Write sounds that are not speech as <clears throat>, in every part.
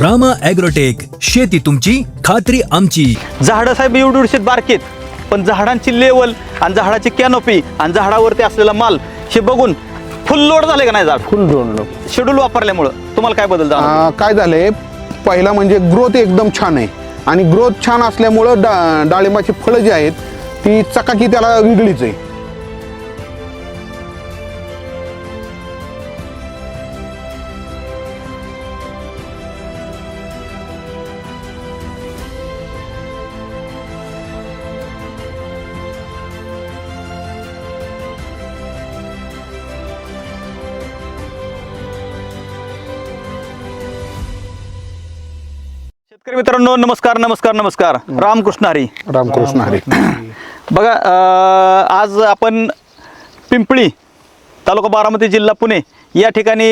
Rama agrotech शेती तुमची खात्री आमची. झाडं साहेब एवढीशी बारकेत. पण झाडांची लेवल आणि झाडाची कॅनोपी आणि झाडावरती असलेला माल हे बघून फुल लोड झाले का नाही झाड? फुल जोडलं शेड्यूल वापरल्यामुळं. तुम्हाला काय बदल झाला काय झालंय पहिला म्हणजे ग्रोथ एकदम छान आहे. आणि ग्रोथ छान असल्यामुळं डा डाळिंबाची फळं जी आहेत ती चकाकी त्याला वेगळीच आहे. मित्रांनो नमस्कार नमस्कार नमस्कार. रामकृष्ण हरी. रामकृष्ण हरी. <clears throat> बघा अं, आज आपण पिंपळी तालुका बारामती जिल्हा पुणे या ठिकाणी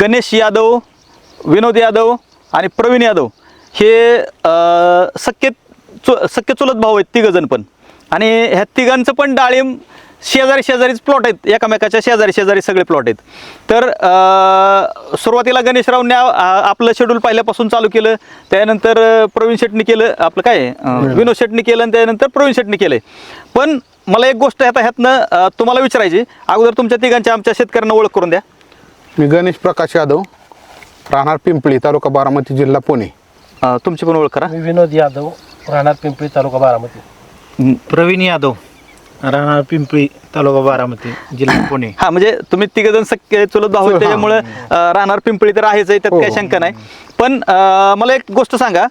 गणेश यादव विनोद यादव आणि प्रवीण यादव हे अं, सख्खे चु सख्खे चुलत भाऊ आहेत तिघजण पण. आणि ह्या तिघांचं पण डाळिंब शेजारी शेजारीच प्लॉट आहेत. एकामेकाच्या शेजारी शेजारी सगळे प्लॉट आहेत. तर सुरुवातीला गणेशरावने आपलं शेड्यूल पहिल्यापासून चालू केलं. त्यानंतर प्रवीण शेटनी केलं. आपलं काय? विनोद शेटनी केलं आणि त्यानंतर प्रवीण शेटनी केलं. पण मला एक गोष्ट आता ह्यातनं तुम्हाला विचारायची. अगोदर तुमच्या तिघांच्या आमच्या शेतकऱ्यांना ओळख करून द्या. मी गणेश प्रकाश यादव राहणार पिंपळी तालुका बारामती जिल्हा पुणे. तुमची पण ओळख करा? विनोद यादव राहणार पिंपरी तालुका बारामती. प्रवीण यादव. राहणार पिंपळी तालुका बारामती जिल्हा पुणे हा म्हणजे तुम्ही तिघ जण सख्खे चुलत भाऊ आहेत, हा. त्याच्यामुळे अं, राहणार पिंपळी तर आहेच आहे त्यात हो, काही हो. शंका नाही पण अं, मला एक गोष्ट सांगा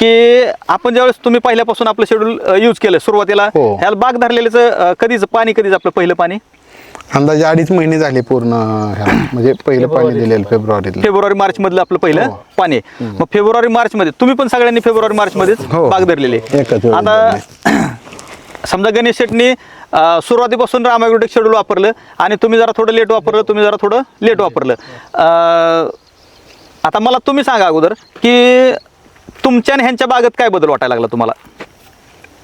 की आपण ज्यावेळेस तुम्ही पहिल्यापासून आपलं शेड्यूल यूज केलं सुरुवातीला हो. ह्याला बाग धरलेलं कधीच पाणी कधीच आपलं पहिलं पाणी अंदाजे अडीच महिने झाले पूर्ण ह्याला. म्हणजे पहिलं पाणी दिलेलं फेब्रुवारीतलं फेब्रुवारी मार्च मधलं आपलं पहिलं हो. पाणी आहे. मग फेब्रुवारी मार्च मध्ये तुम्ही पण सगळ्यांनी फेब्रुवारी मार्च मध्येच हो. बाग धरलेली आहे. एकच आता समजा गणेश शेटनी सुरुवातीपासून रामायग्रोटिक शेड्यूल वापरलं आणि तुम्ही जरा थोडं लेट वापरलं तुम्ही जरा थोडं लेट वापरलं. अं, आता मला तुम्ही सांगा अगोदर की तुमच्या आणि ह्यांच्या बागेत काय बदल वाटायला लागला तुम्हाला?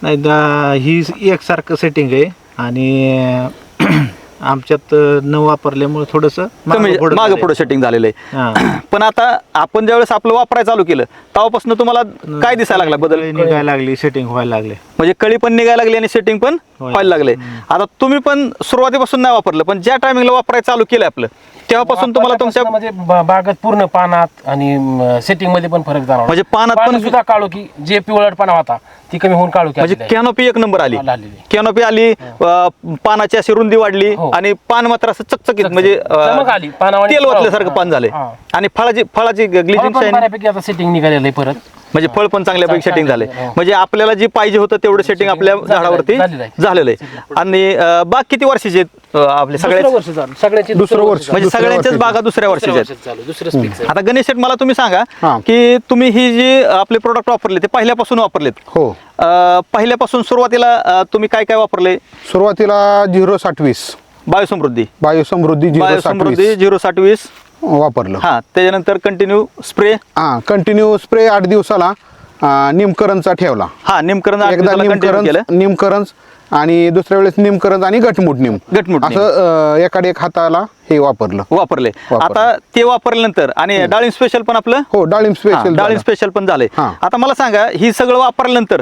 नाही दा- ही एकसारखं सेटिंग आहे आणि आमच्यात न वापरल्यामुळे थोडस कमी मागं पुढे सेटिंग झालेलं आहे पण आता आपण ज्यावेळेस आपलं वापरायला चालू केलं तेव्हापासून तुम्हाला काय दिसायला लागला बदल? निघायला लागली सेटिंग व्हायला लागले. म्हणजे कळी पण निघायला लागली आणि सेटिंग पण होय. व्हायला लागले. आता तुम्ही पण सुरुवातीपासून नाही वापरलं पण ज्या टायमिंगला वापरायला चालू केलं आपलं तेव्हापासून तुम्हाला तुमच्या म्हणजे बा- बागेत पूर्ण पानात आणि सेटिंगमध्ये पण फरक जाणवला म्हणजे पानात पण- पानं सुद्धा काळू की जे पिवळटपणा होता ती कमी होऊन काळू म्हणजे कॅनोपी एक नंबर आली आलेली. कॅनोपी आली अं, पानाची अशी रुंदी वाढली हो. आणि पान मात्र असं चकचकीत म्हणजे अं, चमक आली, पानावानी तेल ओतल्यासारखं. पान झाले हा. आणि फळाची फळाची ग्लिचिंग शाईन बऱ्यापैकी आता सेटिंग निघालेलं आहे परत म्हणजे फळ पण चांगल्यापैकी चांगलं सेटिंग झाले झालं, हो. म्हणजे आपल्याला जे पाहिजे होतं तेवढं सेटिंग आपल्या झालेलं आहे, झाडावरती झालेलं आहे. आणि बाग किती वर्षाची आहेत आपले दुसरं सगळ्या वर्ष झालं सगळ्याची दुसरं वर्ष. म्हणजे दुसऱ्या सगळ्यांच्याच वर्षाची. बागा दुसऱ्या वर्षाच्या आहेत. आता गणेश शेठ मला तुम्ही सांगा हा. की तुम्ही ही जी आपले प्रोडक्ट वापरले ते पहिल्यापासून वापरलेत. हो. पहिल्यापासून सुरुवातीला तुम्ही काय काय वापरले? सुरुवातीला झिरो साठ वीस बायोसमृद्धी बायोसमृद्धी झिरो साठ वापरलं. हा त्याच्यानंतर कंटिन्यू स्प्रे हा कंटिन्यू स्प्रे आठ दिवसाला निमकरणचा ठेवला. हा निमकरण एकदा निमकरण निमकरण आणि दुसऱ्या वेळेस निमकरण आणि गटमुट निम. गटमुट निम. असं एकाड एक हाताला हे वापरलं. वापरले. वापरले. आता ते वापरल्यानंतर आणि डाळिंब स्पेशल पण आपलं? हो डाळिंब हा, स्पेशल डाळिंब स्पेशल पण झालंय. हा. आता मला सांगा ही सगळं वापरल्यानंतर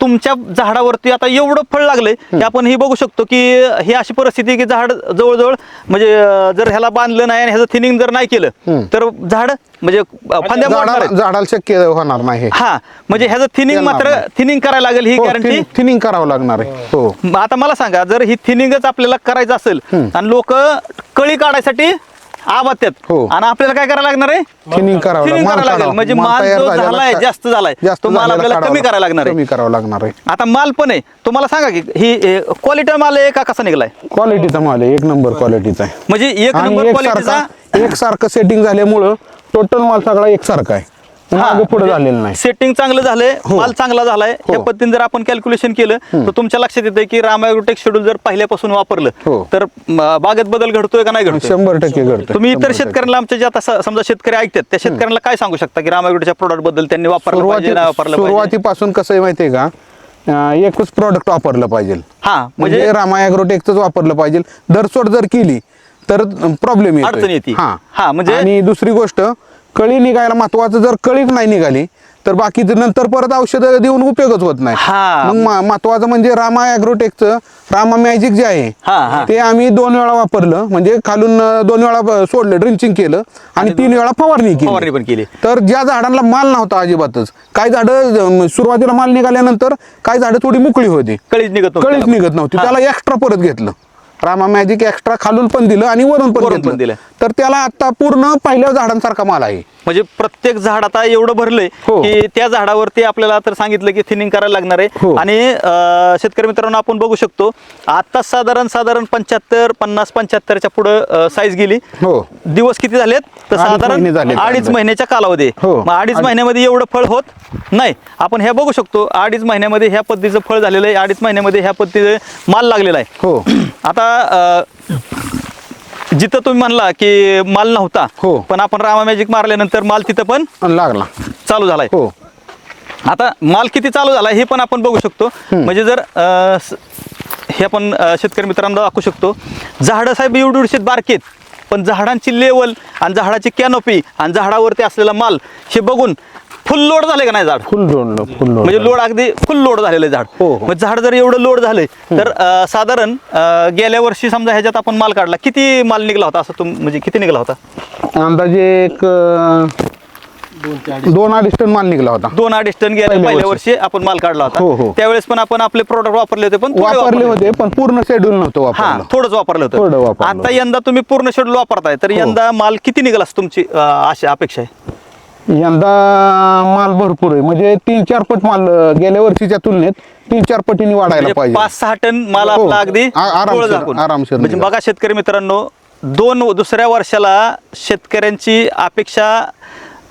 तुमच्या झाडावरती आता एवढं फळ लागलंय की आपण ही बघू शकतो की ही अशी परिस्थिती की झाड जवळजवळ म्हणजे अं, जर ह्याला बांधलं नाही आणि ह्याचं थिनिंग जर नाही केलं तर झाड म्हणजे अं, फांद्या मोडणार झाडाला आहेत. झाडाला शक्य होणार नाही हे. हा म्हणजे ह्याचं थिनिंग येणार मात्र नाही. थिनिंग करायला लागेल ही गॅरंटी थिनिंग करावं लागणार आहे. हो. मग आता मला सांगा जर ही थिनिंगच आपल्याला करायचं असेल आणि लोक कळी काढायसाठी आबात्यात हो. आणि आपल्याला काय करायला लागणार आहे? थिनिंग करावं लागेल. म्हणजे माल जो झालाय जास्त झालाय तो माल आपल्याला कमी करायला लागणार कमी आहे करावं लागणार आहे. आता माल पण आहे. तुम्हाला सांगा की ही क्वालिटी माल आहे का कसा निघलाय? क्वालिटीचा माल आहे. एक नंबर क्वालिटीचा आहे. म्हणजे एक आणि नंबर क्वालिटीचा सारखा एक सारखं सेटिंग झाल्यामुळं टोटल माल सगळा एकसारखा आहे. मागे पुढे झालेलं नाही. सेटिंग चांगलं झालंय माल चांगला झालाय. हो. या पद्धतीने जर आपण कॅल्क्युलेशन केलं तर तुमच्या लक्षात येतं की रामायग्रोटेक शेड्यूल जर पहिल्यापासून वापरलं हो. तर बागेत बदल घडतोय का नाही घडतोय? शंभर टक्के घडतं तुम्ही इतर शेतकऱ्यांना आमच्या जे आता समजा शेतकरी ऐकतात त्या शेतकऱ्यांना काय सांगू शकता की रामायगडच्या प्रोडक्टबद्दल त्यांनी वापरलं पाहिजे नाही वापरलं पाहिजे? सुरुवातीपासून कसं आहे माहितीये का? एकच प्रॉडक्ट वापरलं पाहिजे. हा म्हणजे म्हणजे रामा ॲग्रोटेकच वापरलं पाहिजे. दरसोड जर केली तर प्रॉब्लेम अडचण येते. हा. हा, म्हणजे- आणि दुसरी गोष्ट कळी निघायला महत्वाचं जर कळीच नाही निघाली तर बाकी नंतर परत औषधं देऊन उपयोगच होत नाही हा. मग म- महत्वाचं म्हणजे रामा ॲग्रोटेकचं रामा मॅजिक जे हा, हा. आहे ते आम्ही दोन वेळा वापरलं म्हणजे खालून अं, दोन वेळा सोडलं ड्रिंचिंग केलं आणि तीन वेळा फवारणी फवारणी पण केली. तर ज्या झाडांना माल नव्हता अजिबातच काही झाडं अं, सुरुवातीला माल निघाल्यानंतर काही झाडं थोडी मोकळी होती कळीच निघत नव्हती कळीच त्याला. निघत नव्हती हा. त्याला एक्स्ट्रा परत घेतलं रामा मॅजिक एक्स्ट्रा खालून पण दिलं आणि वरून पण वरून पण घेतलं दिलं. तर त्याला आता पूर्ण पहिल्या झाडांसारखा माल आहे म्हणजे प्रत्येक झाड आता एवढं भरलंय हो. की त्या झाडावरती आपल्याला तर सांगितलं की थिनिंग करायला लागणार हो. आहे आणि अं, शेतकरी मित्रांनो आपण बघू शकतो आता साधारण साधारण पंच्याहत्तर पन्नास पंच्याहत्तरच्या पुढं साईज गेली हो दिवस किती झालेत तर अडीच साधारण झालेत अडीच. महिन्याच्या कालावधी आहे. हो. मग अडीच अडीच- महिन्यामध्ये एवढं फळ होत नाही आपण हे बघू शकतो अडीच महिन्यामध्ये ह्या पद्धतीचं फळ झालेलं आहे अडीच महिन्यामध्ये ह्या पद्धतीचं माल लागलेला आहे हो <clears throat> आता अं, जिथं तुम्ही म्हणला की माल नव्हता हो. पण आपण रामा मॅजिक मारल्यानंतर माल तिथं पण आणि लागला. चालू झालाय. हो. आता माल किती चालू झाला हे पण आपण बघू शकतो. म्हणजे जर अं, स- हे आपण अं, शेतकरी मित्रांना दाखवू शकतो. झाडं साहेब एवढी एवढीशी बारकेत पण झाडांची लेवल आणि झाडाची कॅनोपी आणि झाडावरती असलेला माल हे बघून फुल लोड झाले का नाही झाड? फुल जोडलं फुल जोडलं म्हणजे लोड अगदी फुल लोड झालेलं झाड. हो, हो. मग झाड जर एवढं लोड झालंय तर अं, साधारण अं, गेल्या वर्षी समजा ह्याच्यात आपण माल काढला किती माल निघला होता? असं तुम म्हणजे किती निघला होता? अंदाजे एक अं, दोन अडीच टन माल निघला होता. दोन अडीच टन गेल्या पहिल्या पहिल्या वर्षी. आपण माल काढला हो, होता. हो. त्यावेळेस पण आपण आपले प्रोडक्ट वापरले होते पण थोडे वापरले होते पण पूर्ण शेड्यूल नव्हतं हा वापरलं. थोडंच वापरलं थोडं होतं वापरलं. आता यंदा तुम्ही पूर्ण शेड्यूल वापरताय तर यंदा माल किती निघाला असं तुमची अं, आशा अपेक्षा आहे? यंदा माल भरपूर आहे म्हणजे तीन चार पट माल गेल्या वर्षीच्या तुलनेत तीन चार पटीने वाढायला म्हणजे पाहिजे पाच सहा टन माल हो. आपला अगदी आरामशीर- म्हणजे. बघा शेतकरी मित्रांनो दोन दुसऱ्या वर्षाला शेतकऱ्यांची अपेक्षा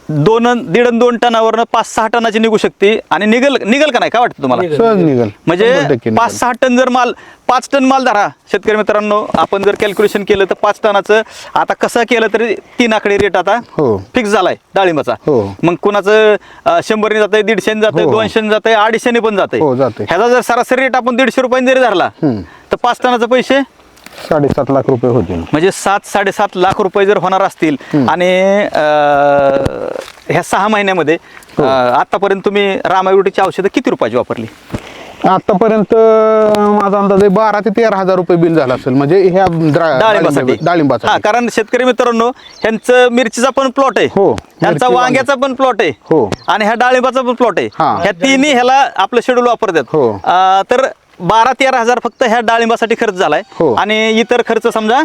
दोन दीड दोन टनावरनं पाच सहा टनाची निघू शकते आणि निघल निघल का नाही काय वाटतं तुम्हाला सहज निघल म्हणजे पाच. सहा टन जर माल पाच टन माल धरा शेतकरी मित्रांनो आपण जर कॅल्क्युलेशन केलं तर पाच टनाचं आता कसं केलं तरी तीन आकडे रेट आता हो. फिक्स झालाय डाळिंबाचा हो. मग कुणाचं शंभरने जातंय दीडशेने जातंय हो. दोनशेने जातंय अडीचशेने पण जातंय हो, जातंय. ह्याचा जर सरासरी रेट आपण दीडशे रुपयांनी जरी धरला. तर पाच टनाचे पैसे साडेसात लाख रुपये होतील म्हणजे सात साडेसात लाख रुपये जर होणार असतील आणि ह्या सहा महिन्यामध्ये हो. अं, आतापर्यंत तुम्ही रामायुटीची औषधं किती रुपयाची वापरली आतापर्यंत माझा अंदाज आहे बारा ते तेरा हजार रुपये बिल झालं असेल म्हणजे ह्या द्रा- डाळिंबासाठी हा डाळिंबासाठी कारण शेतकरी मित्रांनो ह्यांचं मिरचीचा पण प्लॉट आहे हो, ह्यांचा मिरची, वांग्याचा पण प्लॉट आहे हो. आणि ह्या डाळिंबाचा पण प्लॉट आहे हा. ह्या तिन्ही ह्याला आपलं शेड्यूल वापरतात हो. अं, तर बारा तेरा हजार फक्त ह्या डाळिंबासाठी खर्च झालाय हो. आणि इतर खर्च समजा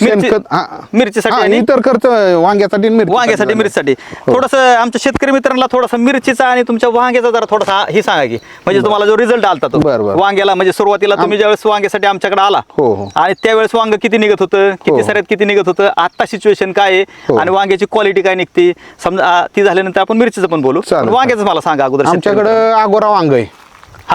मिरची शेणखत हा. मिरचीसाठी हा, आणि इतर खर्च वांग्यासाठी आणि मिरचीसाठी वांग्यासाठी. मिरचीसाठी हो. थोडस आमच्या शेतकरी मित्रांना थोडासा मिरचीचा आणि तुमच्या वांग्याचा जरा थोडासा हे सांगा की म्हणजे तुम्हाला जो रिझल्ट आलता तो बरं, बरं. वांग्याला म्हणजे सुरुवातीला तुम्ही ज्यावेळेस वांग्यासाठी आमच्याकडे आला हो, हो. आणि त्यावेळेस वांग किती निघत होतं किती हो. सऱ्यात किती निघत होतं आता सिच्युएशन काय आहे. आणि वांग्याची क्वालिटी काय निघते समजा आ, ती झाल्यानंतर आपण मिरचीचं पण बोलू चालेल, पण वांग्याचं मला सांगा अगोदर शेतकरी आमच्याकडं आगोरा वांग आहे.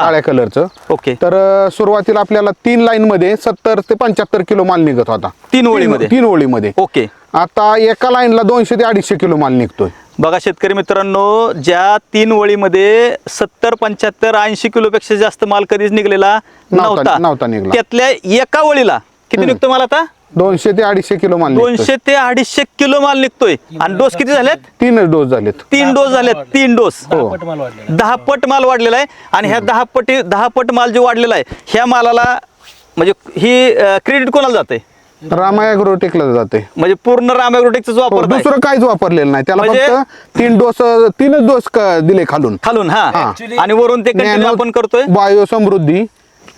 काळ्या कलरचं. ओके. तर अं, सुरुवातीला आपल्याला तीन लाईन मध्ये सत्तर ते पंच्याहत्तर किलो माल निघत होता. तीन ओळीमध्ये? तीन ओळीमध्ये. ओके. आता एका लाईनला दोनशे ते अडीचशे किलो माल निघतोय. बघा शेतकरी मित्रांनो ज्या तीन ओळीमध्ये सत्तर पंच्याहत्तर ऐंशी किलोपेक्षा जास्त माल कधीच निघलेला नव्हता- नव्हता. नव्हता निघला. त्यातल्या एका ओळीला किती निघतो मला आता? दोनशे ते अडीचशे किलो माल निघतोय. दोनशे ते अडीचशे किलो माल निघतोय. आणि डोस किती झालेत? तीनच डोस झालेत. तीन डोस झालेत. तीन डोस. हो. दहा पट माल वाढलेला आहे. आणि ह्या दहा पटी दहा पट माल जो वाढलेला आहे ह्या मालाला म्हणजे ही क्रेडिट कोणाला जाते रामा ॲग्रोटेकला जाते म्हणजे पूर्ण राम ॲग्रोटेकचं हो, वापर दुसरं काहीच वापरलेलं नाही. त्याला म्हणजे- फक्त तीन डोस तीनच डोस दिले खालून. खालून हा. हा. आणि वरून ते आपण करतोय? बायो समृद्धी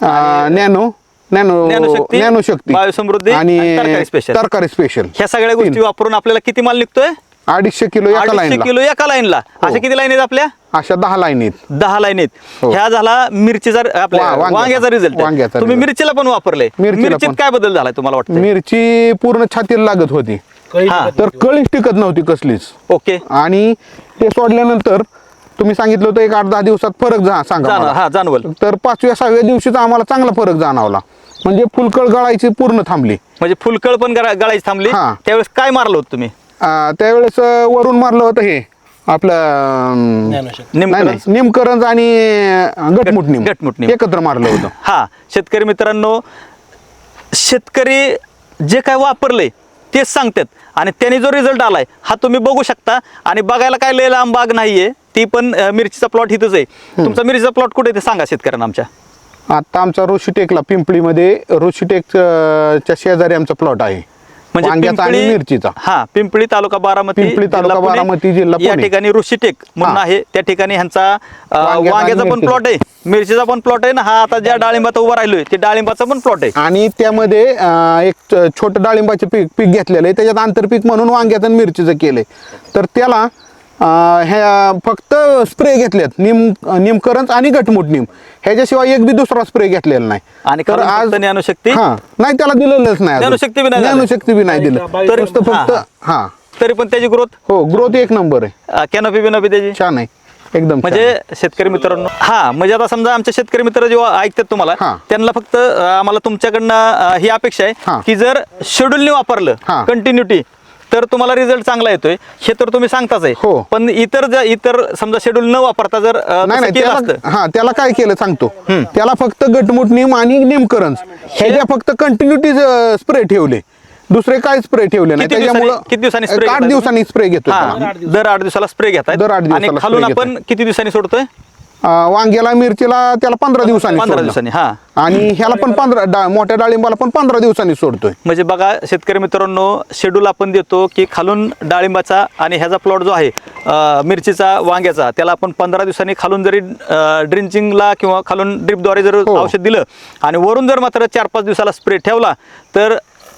नॅनो नॅनो नॅनोशक्ती, नॅनोशक्ती बायोसमृद्धी आणि तरकारी स्पेशल. तरकारी स्पेशल ह्या सगळ्या गोष्टी वापरून आपल्याला किती माल निघतोय? अडीचशे किलो एका अडीचशे लाईनला. किलो एका लाईनला. अशा किती लाईन आहेत आपल्या? अशा दहा लाईन आहेत. दहा लाईन आहेत. हो. ह्या झाला मिरचीचा आपल्या वा- वांग्याचा. वांग्याचा रिझल्ट वांग्याचा तुम्ही result. मिरचीला पण वापरले. मिरचीला मिरचीत पण. काय बदल झालाय तुम्हाला वाटतं मिरची पूर्ण छातीला लागत होती. हा. तर. कळीच टिकत नव्हती कसलीच. ओके. आणि ते सोडल्यानंतर तुम्ही सांगितलं होतं एक आठ दहा दिवसात फरक जा सांगा जाणव मला. हा जाणवल. तर पाचव्या सहाव्या दिवशीचा आम्हाला चांगला फरक जाणवला. म्हणजे फुलकळ गळायची पूर्ण थांबली. म्हणजे फुलकळ पण गळा- गळायची थांबली. हा. त्यावेळेस काय मारलं होतं तुम्ही? अं, त्यावेळेस अं, वरून मारलं होतं हे. आपलं. नाही निमकरंज? नाही निमकरंज आणि अं, गटमुट निम गटमुट निम. एकत्र मारलं होतं. <laughs> हा शेतकरी मित्रांनो शेतकरी जे काय वापरले तेच सांगतात. आणि त्यांनी जो रिझल्ट आलाय हा तुम्ही बघू शकता. आणि बघायला काय लय लांब बाग नाहीये. ती पण अं, मिरचीचा प्लॉट इथंच आहे. तुमचा मिरचीचा प्लॉट कुठे आहे ते सांगा शेतकऱ्यांना आमच्या. आता आमचा ऋषीटेकला पिंपळीमध्ये अं, च्या शेजारी आमचा प्लॉट आहे वांग्याचा आणि मिरचीचा हा पिंपळी तालुका बारामती पिंपळी तालुका. बारामती, जिल्हा या. ठिकाणी ऋषीटेक म्हणून. आहे त्या ठिकाणी ह्यांचा वांग्याचा पण. प्लॉट आहे मिरचीचा पण प्लॉट आहे ना हा आता ज्या डाळिंबात उभा राहिलोय ते डाळिंबाचा पण प्लॉट आहे आणि त्यामध्ये एक छोटं डाळिंबाचे पीक पीक घेतलेलं आहे त्याच्यात आंतरपीक म्हणून वांग्याचं मिरचीचं केलंय तर त्याला ह्या फक्त स्प्रे घेतलेत निम निमकरंज आणि गटमुट निम ह्याच्याशिवाय एक बी दुसरा स्प्रे घेतलेला नाही आणि ज्ञानशक्ती? हा नाही त्याला दिलेलंच नाही अजून. ज्ञानशक्ती बी नाही झालं. ज्ञानशक्ती बी नाही दिलं तरी फक्त फक्त हा. हा तरी पण त्याची ग्रोथ हो ग्रोथ एक नंबर आहे कॅनोपी बिनोपी त्याची छान आहे एकदम म्हणजे. शेतकरी मित्रांनो हा म्हणजे आता समजा आमचे शेतकरी मित्र जेव्हा ऐकतात तुम्हाला हा. त्यांना फक्त अं, आम्हाला तुमच्याकडनं अं, ही अपेक्षा हा. आहे की जर शेड्यूलने वापरलं हा. कंटिन्युटी तर तुम्हाला रिझल्ट चांगला येतोय. हे तर तुम्ही सांगताच आहे. हो. पण इतर जर इतर समजा शेड्यूल न वापरता जर अं, नाही तसं नाही केलं त्याला असतं. हा त्याला काय केलं सांगतो. त्याला फक्त गटमुट निम आणि निमकरंज ह्याच्या फक्त कंटिन्युटी स्प्रे ठेवले. दुसरे काय स्प्रे ठेवले नाही. किती दिवसांनी- त्याच्यामुळं किती दिवसांनी spray आठ घेताय दिवसांनी स्प्रे घेतो हा. त्याला. दर आठ दिवसाला स्प्रे घेताय दर आठ आणि दिवसाला खालून आपण. किती दिवसांनी सोडतोय? अं, वांग्याला मिरचीला त्याला पंधरा दिवसांनी पंधरा. दिवसांनी हा आणि ह्याला पण पंधरा डा- मोठ्या डाळिंबाला पण पंधरा दिवसांनी सोडतोय म्हणजे बघा शेतकरी मित्रांनो शेड्यूल आपण देतो की खालून डाळिंबाचा आणि ह्याचा प्लॉट जो आहे अं, मिरचीचा वांग्याचा त्याला आपण पंधरा दिवसांनी खालून जरी ड्रिंचिंगला किंवा खालून ड्रिपद्वारे जर हो. औषध दिलं आणि वरून जर मात्र चार पाच दिवसाला स्प्रे ठेवला तर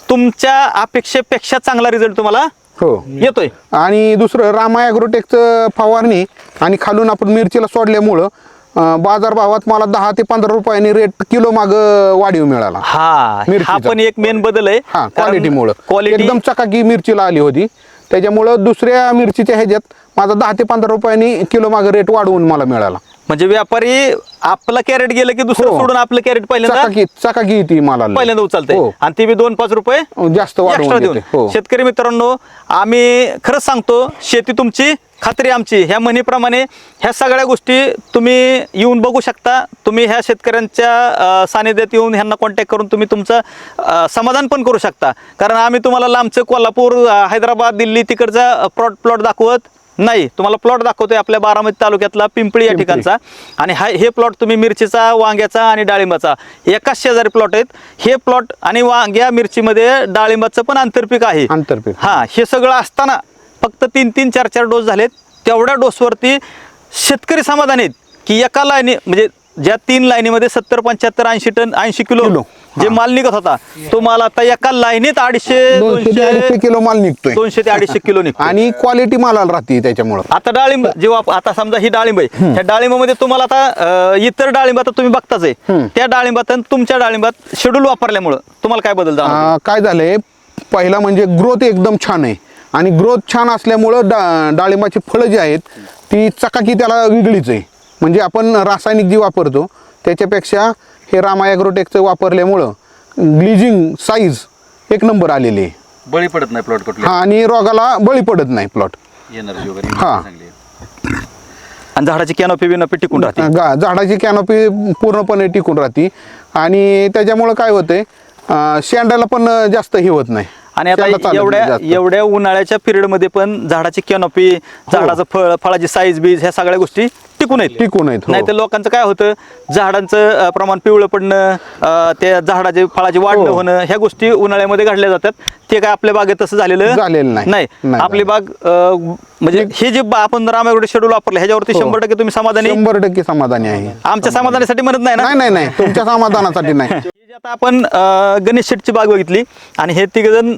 तुमच्या अपेक्षेपेक्षा चांगला रिझल्ट तुम्हाला हो. येतोय. आणि दुसरं रामा ॲग्रोटेकचं फवारणी आणि खालून आपण मिरचीला सोडल्यामुळं अं, बाजारभावात मला दहा ते पंधरा रुपयांनी रेट किलो माग वाढीव मिळाला. हा हा मिरचीचा. पण एक मेन बदल आहे. हा क्वालिटीमुळं क्वालिटी एकदम चकाकी मिरचीला आली होती. त्याच्यामुळं दुसऱ्या मिरचीच्या ह्याच्यात माझा दहा ते पंधरा रुपयांनी किलो माग रेट वाढवून मला मिळाला. म्हणजे व्यापारी आपलं कॅरेट गेलं की दुसरं हो. सोडून आपलं कॅरेट पहिल्यांदा चकाकी चकाकी ती मला पहिल्यांदा उचलतंय हो. आणि ते बी दोन पाच रुपये जास्त वाढवून एक्स्ट्रा देऊन देते. हो. शेतकरी मित्रांनो आम्ही खरंच सांगतो शेती तुमची खात्री आमची ह्या म्हणीप्रमाणे ह्या सगळ्या गोष्टी तुम्ही येऊन बघू शकता तुम्ही ह्या शेतकऱ्यांच्या अं, सानिध्यात येऊन ह्यांना कॉन्टॅक्ट करून तुम्ही तुमचं अं, समाधान पण करू शकता कारण आम्ही तुम्हाला लांबचं कोल्हापूर अं, हैदराबाद दिल्ली तिकडचा प्लॉट प्लॉट दाखवत नाही तुम्हाला प्लॉट दाखवतोय आपल्या बारामती तालुक्यातला पिंपळी या. ठिकाणचा. आणि हा हे प्लॉट तुम्ही मिरचीचा वांग्याचा आणि डाळिंबाचा. एकाच शेजारी प्लॉट आहेत. हे प्लॉट आणि वांग्या मिरचीमध्ये डाळिंबाचं पण आंतरपीक आहे. आंतरपीक. हा हे सगळं असताना फक्त तीन तीन चार चार डोस झालेत. तेवढ्या डोसवरती शेतकरी समाधान आहेत की एका लाईनी म्हणजे ज्या तीन लाईनीमध्ये सत्तर पंच्याहत्तर ऐंशी टन ऐंशी किलो. जे माल निघत होता तो माल आता एका लाईनीत अडीचशे दोनशे ते अडीचशे दोनशे किलो माल निघतोय. दोनशे ते अडीचशे किलो निघतो आणि क्वालिटी मालाला राहते त्याच्यामुळं. आता डाळिंब जेव्हा आता समजा ही डाळिंब आहे त्या डाळिंबामध्ये तुम्हाला आता अं, इतर डाळिंब आता तुम्ही बघताच आहे. त्या डाळिंबात आणि तुमच्या डाळिंबात शेड्यूल वापरल्यामुळं तुम्हाला काय बदल? अं, काय झालंय? पहिला म्हणजे ग्रोथ एकदम छान आहे. आणि ग्रोथ छान असल्यामुळं डा डाळिंबाची फळं जी आहेत ती चकाकी त्याला वेगळीच आहे. म्हणजे आपण रासायनिक जी वापरतो त्याच्यापेक्षा हे रामा ॲग्रोटेकचं वापरल्यामुळं ग्लिजिंग साईज एक नंबर आलेली आहे. बळी पडत नाही प्लॉट कुठले हा आणि रोगाला बळी पडत नाही प्लॉट. एनर्जी वगैरे. हा. चांगली आहे. आणि झाडाची कॅनोपी बिनोपी टिकून राहते. गा झाडाची कॅनोपी पूर्णपणे टिकून राहते. आणि त्याच्यामुळं काय होतंय अं, शेंडाला पण जास्त हे होत नाही. आणि आता शेंडा चालत नाही एवढ्या जास्त. एवढ्या उन्हाळ्याच्या पिरियडमध्ये पण झाडाची कॅनोपी झाडाचं फळ फळाची साईज बीज ह्या सगळ्या गोष्टी टिकून आहेत टिकून आहेत, हो. नाही तर लोकांचं काय होतं झाडांचं अं, प्रमाण पिवळं पडणं अं, त्या झाडाचे फळाची वाढ न हो. होणं ह्या गोष्टी उन्हाळ्यामध्ये घडल्या जातात ते काय आपल्या बागेत तसं झालेलं झालेलं नाही. नाही. नाही आपली बाग अं, म्हणजे हे जे बा- आपण रामायगड शेड्यूल वापरलं ह्याच्यावरती हो. शंभर टक्के तुम्ही समाधानी? शंभर टक्के समाधानी आहे. आमच्या समाधानासाठी म्हणत नाही ना? नाही नाही नाही. तुमच्या समाधानासाठी नाही. <laughs> हे जे आता आपण अं, गणेश शेटची बाग बघितली आणि हे तिघ जण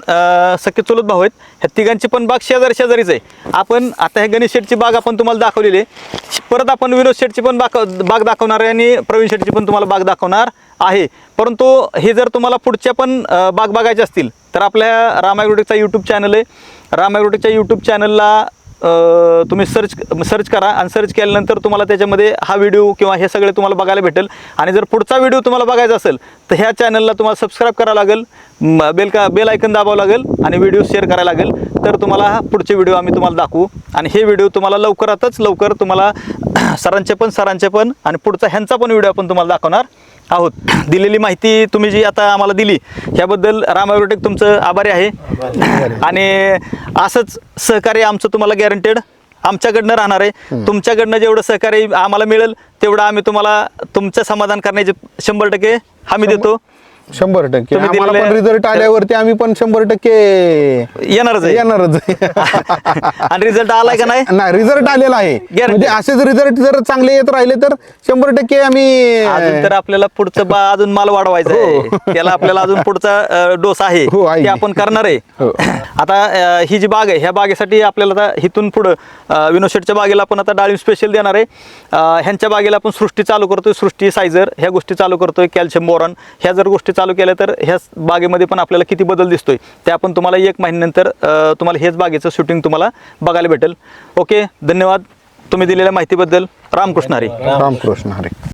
सख्खे चुलत भाऊ आहेत. ह्या तिघांची पण बाग शेजारी शेजारीच आहे. आपण आता हे गणेश शेटची बाग आपण तुम्हाला दाखवलेली आहे. परत आपण विनोद शेटची पण बाग बाग दाखवणार आहे आणि प्रवीण शेटची पण तुम्हाला बाग दाखवणार. आहे. परंतु हे जर तुम्हाला पुढच्या पण बाग बघायचे असतील तर आपल्या रामायग्रोटेकचा यूट्यूब चॅनल आहे. रामायग्रोटेकच्या यूट्यूब चॅनलला तुम्ही सर्च सर्च करा आणि सर्च केल्यानंतर तुम्हाला त्याच्यामध्ये हा व्हिडिओ किंवा हे सगळे तुम्हाला बघायला भेटेल. आणि जर पुढचा व्हिडिओ तुम्हाला बघायचा असेल तर ह्या चॅनलला तुम्हाला सबस्क्राईब करावं लागेल. बेल का बेल ऐकन दाबावं लागेल आणि व्हिडिओ शेअर करायला लागेल. तर तुम्हाला हा पुढचे व्हिडिओ आम्ही तुम्हाला दाखवू. आणि हे व्हिडिओ तुम्हाला लवकरातच लवकर तुम्हाला <clears throat> सरांचे पण सरांचे पण आणि पुढचा ह्यांचा पण व्हिडिओ आपण तुम्हाला दाखवणार आहोत. दिलेली माहिती तुम्ही जी आता आम्हाला दिली ह्याबद्दल राम ॲग्रोटेक तुमचं आभारी आहे. <clears throat> आणि असंच सहकार्य आमचं तुम्हाला गॅरंटेड आमच्याकडनं राहणार आहे. तुमच्याकडनं जेवढं सहकार्य आम्हाला मिळेल तेवढं आम्ही तुम्हाला तुमचं समाधान करण्याचे शंभर टक्के हमी देतो. शंभर टक्के. तुम्ही आम्हाला पण रिझल्ट आल्यावरती आम्ही पण शंभर टक्के येणारच आहे. येणारच. <laughs> आणि रिझल्ट आलाय का नाही? नाही रिझल्ट आलेला आहे. म्हणजे असेच रिझल्ट जर चांगले येत राहिले तर शंभर टक्के आम्ही अजून तर आपल्याला पुढचं बा अजून माल वाढवायचा आहे. त्याला आपल्याला अजून पुढचा डोस आहे. हो, आहे. ते आपण करणार आहे. हो. आता अ, ही जी बाग आहे ह्या बागेसाठी आपल्याला आता इथून पुढं अ, विनोद शेटच्या बागेला आपण आता डाळिंब स्पेशल देणार आहे. अ, ह्यांच्या बागेला आपण सृष्टी चालू करतोय सृष्टी सायझर ह्या गोष्टी चालू करतोय कॅल्शियम बोरॉन ह्या जर गोष्टी चालू केलं तर ह्याच बागेमध्ये पण आपल्याला किती बदल दिसतोय ते आपण तुम्हाला एक महिन्यानंतर तुम्हाला हेच बागेचं शूटिंग तुम्हाला बघायला भेटेल. ओके धन्यवाद तुम्ही दिलेल्या माहितीबद्दल. रामकृष्ण हरी. रामकृष्ण हरी.